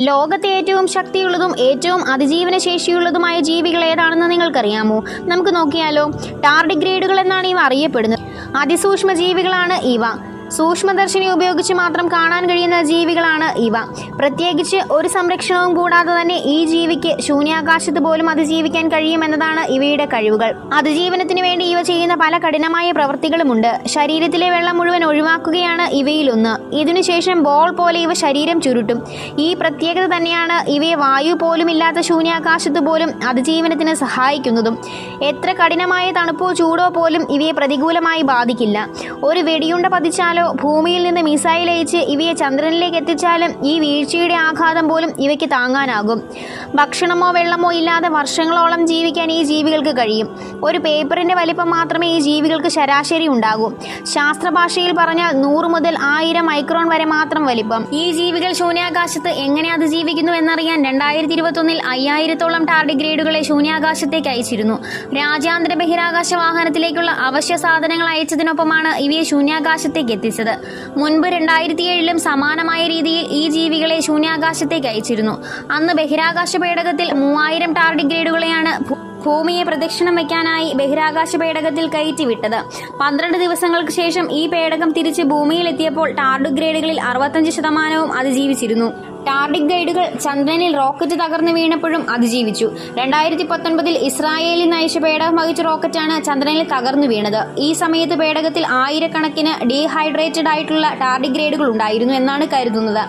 ലോകത്തെ ഏറ്റവും ശക്തിയുള്ളതും ഏറ്റവും അതിജീവന ശേഷിയുള്ളതുമായ ജീവികൾ ഏതാണെന്ന് നിങ്ങൾക്കറിയാമോ? നമുക്ക് നോക്കിയാലോ ടാർഡിഗ്രേഡുകൾ എന്നാണ് ഇവ അറിയപ്പെടുന്നത്. അതിസൂക്ഷ്മ ജീവികളാണ് ഇവ. സൂക്ഷ്മദർശിനി ഉപയോഗിച്ച് മാത്രം കാണാൻ കഴിയുന്ന ജീവികളാണ് ഇവ. പ്രത്യേകിച്ച് ഒരു സംരക്ഷണവും കൂടാതെ തന്നെ ഈ ജീവിക്ക് ശൂന്യാകാശത്ത് പോലും അതിജീവിക്കാൻ കഴിയുമെന്നതാണ് ഇവയുടെ കഴിവുകൾ. അതിജീവനത്തിന് വേണ്ടി ഇവ ചെയ്യുന്ന പല കഠിനമായ പ്രവൃത്തികളുമുണ്ട് ശരീരത്തിലെ വെള്ളം മുഴുവൻ ഒഴിവാക്കുകയാണ് ഇവയിലൊന്ന്. ഇതിനുശേഷം ബോൾ പോലെ ഇവ ശരീരം ചുരുട്ടും. ഈ പ്രത്യേകത തന്നെയാണ് ഇവയെ വായു പോലും ഇല്ലാത്ത ശൂന്യാകാശത്ത് പോലും അതിജീവനത്തിന് സഹായിക്കുന്നതും. എത്ര കഠിനമായ തണുപ്പോ ചൂടോ പോലും ഇവയെ പ്രതികൂലമായി ബാധിക്കില്ല. ഒരു വെടിയുണ്ട പതിച്ചാലോ ഭൂമിയിൽ നിന്ന് മിസൈൽ അയച്ച് ഇവയെ ചന്ദ്രനിലേക്ക് എത്തിച്ചാലും ഈ വീഴ്ചയുടെ ആഘാതം പോലും ഇവയ്ക്ക് താങ്ങാനാകും. ഭക്ഷണമോ വെള്ളമോ ഇല്ലാതെ വർഷങ്ങളോളം ജീവിക്കാൻ ഈ ജീവികൾക്ക് കഴിയും. ഒരു പേപ്പറിന്റെ വലിപ്പം മാത്രമേ ഈ ജീവികൾക്ക് ശരാശരി ഉണ്ടാകൂ. ശാസ്ത്രഭാഷയിൽ പറഞ്ഞാൽ നൂറ് മുതൽ ആയിരം മൈക്രോൺ വരെ മാത്രം വലിപ്പം. ഈ ജീവികൾ ശൂന്യാകാശത്ത് എങ്ങനെ അതിജീവിക്കുന്നു എന്നറിയാൻ രണ്ടായിരത്തി ഇരുപത്തൊന്നിൽ അയ്യായിരത്തോളം ടാർഡിഗ്രേഡുകളെ ശൂന്യാകാശത്തേക്ക് അയച്ചിരുന്നു. രാജ്യാന്തര ബഹിരാകാശ വാഹനത്തിലേക്കുള്ള അവശ്യ സാധനങ്ങൾ അയച്ചതിനൊപ്പമാണ് ഇവയെ ശൂന്യാകാശത്തേക്ക് എത്തിച്ചത് മുൻപ് രണ്ടായിരത്തി ഏഴിലും സമാനമായ രീതിയിൽ ഈ ജീവികളെ ശൂന്യാകാശത്തേക്ക് അയച്ചിരുന്നു. അന്ന് ബഹിരാകാശ പേടകത്തിൽ മൂവായിരം ടാർഡിഗ്രേഡുകളെയാണ് ഭൂമിയെ പ്രദക്ഷിണം വയ്ക്കാനായി ബഹിരാകാശ പേടകത്തിൽ കയറ്റിവിട്ടത്. പന്ത്രണ്ട് ദിവസങ്ങൾക്ക് ശേഷം ഈ പേടകം തിരിച്ച് ഭൂമിയിലെത്തിയപ്പോൾ ടാർഡിഗ്രേഡുകളിൽ അറുപത്തഞ്ച് ശതമാനവും അതിജീവിച്ചിരുന്നു ടാർഡിക് ഗൈഡുകൾ ചന്ദ്രനിൽ റോക്കറ്റ് തകർന്നു വീണപ്പോഴും അതിജീവിച്ചു. രണ്ടായിരത്തി പത്തൊൻപതിൽ ഇസ്രായേലിൽ നയിച്ച പേടകം വഹിച്ച റോക്കറ്റാണ് ചന്ദ്രനിൽ തകർന്നു വീണത്. ഈ സമയത്ത് പേടകത്തിൽ ആയിരക്കണക്കിന് ഡീഹൈഡ്രേറ്റഡ് ആയിട്ടുള്ള ടാർഡിക് ഗ്രേഡുകൾ ഉണ്ടായിരുന്നു എന്നാണ് കരുതുന്നത്.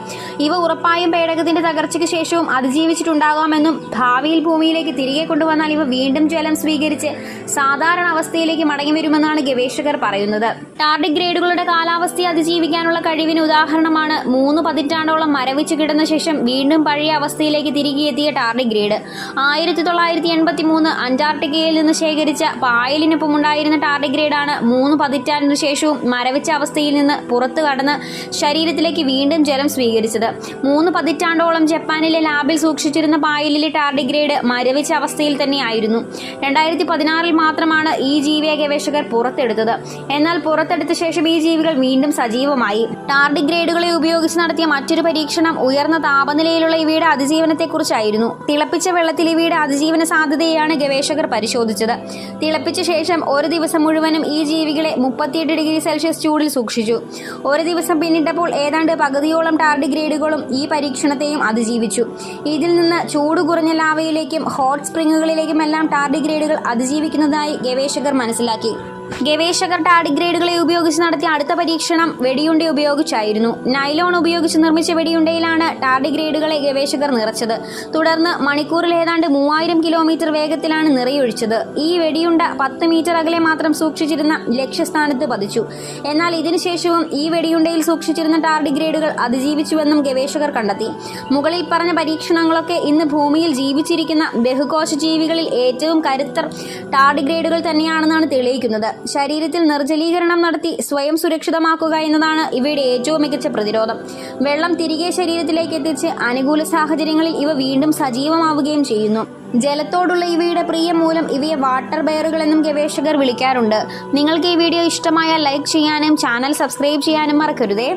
ഇവ ഉറപ്പായും പേടകത്തിന്റെ തകർച്ചയ്ക്ക് ശേഷവും അതിജീവിച്ചിട്ടുണ്ടാകാമെന്നും ഭാവിയിൽ ഭൂമിയിലേക്ക് തിരികെ കൊണ്ടുവന്നാൽ ഇവ വീണ്ടും ജലം സ്വീകരിച്ച് സാധാരണ അവസ്ഥയിലേക്ക് മടങ്ങി വരുമെന്നാണ് ഗവേഷകർ പറയുന്നത്. ടാർഡിക് ഗ്രേഡുകളുടെ കാലാവസ്ഥയെ അതിജീവിക്കാനുള്ള കഴിവിന് ഉദാഹരണമാണ് മൂന്ന് പതിറ്റാണ്ടോളം മരവിച്ച് കിടന്ന ശേഷം വീണ്ടും പഴയ അവസ്ഥയിലേക്ക് തിരികെ എത്തിയ ടാർഡിഗ്രേഡ് ആയിരത്തി തൊള്ളായിരത്തി എൺപത്തി മൂന്ന് അന്റാർട്ടിക്കയിൽ നിന്ന് ശേഖരിച്ച പായലിനൊപ്പം ഉണ്ടായിരുന്ന ടാർഡിഗ്രേഡാണ് മൂന്ന് പതിറ്റാണ്ടിനു ശേഷവും മരവിച്ച അവസ്ഥയിൽ നിന്ന് പുറത്തു കടന്ന് ശരീരത്തിലേക്ക് വീണ്ടും ജലം സ്വീകരിച്ചത്. മൂന്ന് പതിറ്റാണ്ടോളം ജപ്പാനിലെ ലാബിൽ സൂക്ഷിച്ചിരുന്ന പായലിലെ ടാർഡിഗ്രേഡ് മരവിച്ച അവസ്ഥയിൽ തന്നെയായിരുന്നു. രണ്ടായിരത്തി പതിനാറിൽ മാത്രമാണ് ഈ ജീവിയെ ഗവേഷകർ പുറത്തെടുത്തത്. എന്നാൽ പുറത്തെടുത്ത ശേഷം ഈ ജീവികൾ വീണ്ടും സജീവമായി. ടാർഡിഗ്രേഡുകളെ ഉപയോഗിച്ച് നടത്തിയ മറ്റൊരു പരീക്ഷണം ഉയർന്ന താപനിലയിലുള്ള ഇവയുടെ അതിജീവനത്തെക്കുറിച്ചായിരുന്നു. തിളപ്പിച്ച വെള്ളത്തിൽ ഇവയുടെ അതിജീവന സാധ്യതയാണ് ഗവേഷകർ പരിശോധിച്ചത്. തിളപ്പിച്ച ശേഷം ഒരു ദിവസം മുഴുവനും ഈ ജീവികളെ മുപ്പത്തിയെട്ട് ഡിഗ്രി സെൽഷ്യസ് ചൂടിൽ സൂക്ഷിച്ചു. ഒരു ദിവസം പിന്നിട്ടപ്പോൾ ഏതാണ്ട് പകുതിയോളം ടാർഡിഗ്രേഡുകളും ഈ പരീക്ഷണത്തെയും അതിജീവിച്ചു. ഇതിൽ നിന്ന് ചൂട് കുറഞ്ഞ ലാവയിലേക്കും ഹോട്ട് സ്പ്രിങ്ങുകളിലേക്കുമെല്ലാം ടാർഡിഗ്രേഡുകൾ അതിജീവിക്കുന്നതായി ഗവേഷകർ മനസ്സിലാക്കി. ഗവേഷകർ ടാഡിഗ്രേഡുകളെ ഉപയോഗിച്ച് നടത്തിയ അടുത്ത പരീക്ഷണം വെടിയുണ്ട ഉപയോഗിച്ചായിരുന്നു. നൈലോൺ ഉപയോഗിച്ച് നിർമ്മിച്ച വെടിയുണ്ടയിലാണ് ടാഡിഗ്രേഡുകളെ ഗവേഷകർ നിറച്ചത്. തുടർന്ന് മണിക്കൂറിൽ ഏതാണ്ട് മൂവായിരം കിലോമീറ്റർ വേഗത്തിലാണ് നിറയൊഴിച്ചത്. ഈ വെടിയുണ്ട പത്ത് മീറ്റർ അകലെ മാത്രം സൂക്ഷിച്ചിരുന്ന ലക്ഷ്യസ്ഥാനത്ത് പതിച്ചു. എന്നാൽ ഇതിനുശേഷവും ഈ വെടിയുണ്ടയിൽ സൂക്ഷിച്ചിരുന്ന ടാർഡിഗ്രേഡുകൾ അതിജീവിച്ചുവെന്നും ഗവേഷകർ കണ്ടെത്തി. മുകളിൽ പറഞ്ഞ പരീക്ഷണങ്ങളൊക്കെ ഇന്ന് ഭൂമിയിൽ ജീവിച്ചിരിക്കുന്ന ബഹുകോശ ജീവികളിൽ ഏറ്റവും കരുത്തർ ടാർഡിഗ്രേഡുകൾ തന്നെയാണെന്നാണ് തെളിയിക്കുന്നത്. ശരീരത്തിൽ നിർജലീകരണം നടത്തി സ്വയം സുരക്ഷിതമാക്കുക എന്നതാണ് ഇവയുടെ ഏറ്റവും മികച്ച പ്രതിരോധം. വെള്ളം തിരികെ ശരീരത്തിലേക്ക് എത്തിച്ച് അനുകൂല സാഹചര്യങ്ങളിൽ ഇവ വീണ്ടും സജീവമാവുകയും ചെയ്യുന്നു. ജലത്തോടുള്ള ഇവയുടെ പ്രിയം മൂലം ഇവയെ വാട്ടർ ബെയറുകൾ എന്നും ഗവേഷകർ വിളിക്കാറുണ്ട്. നിങ്ങൾക്ക് ഈ വീഡിയോ ഇഷ്ടമായാൽ ലൈക്ക് ചെയ്യാനും ചാനൽ സബ്സ്ക്രൈബ് ചെയ്യാനും മറക്കരുതേ.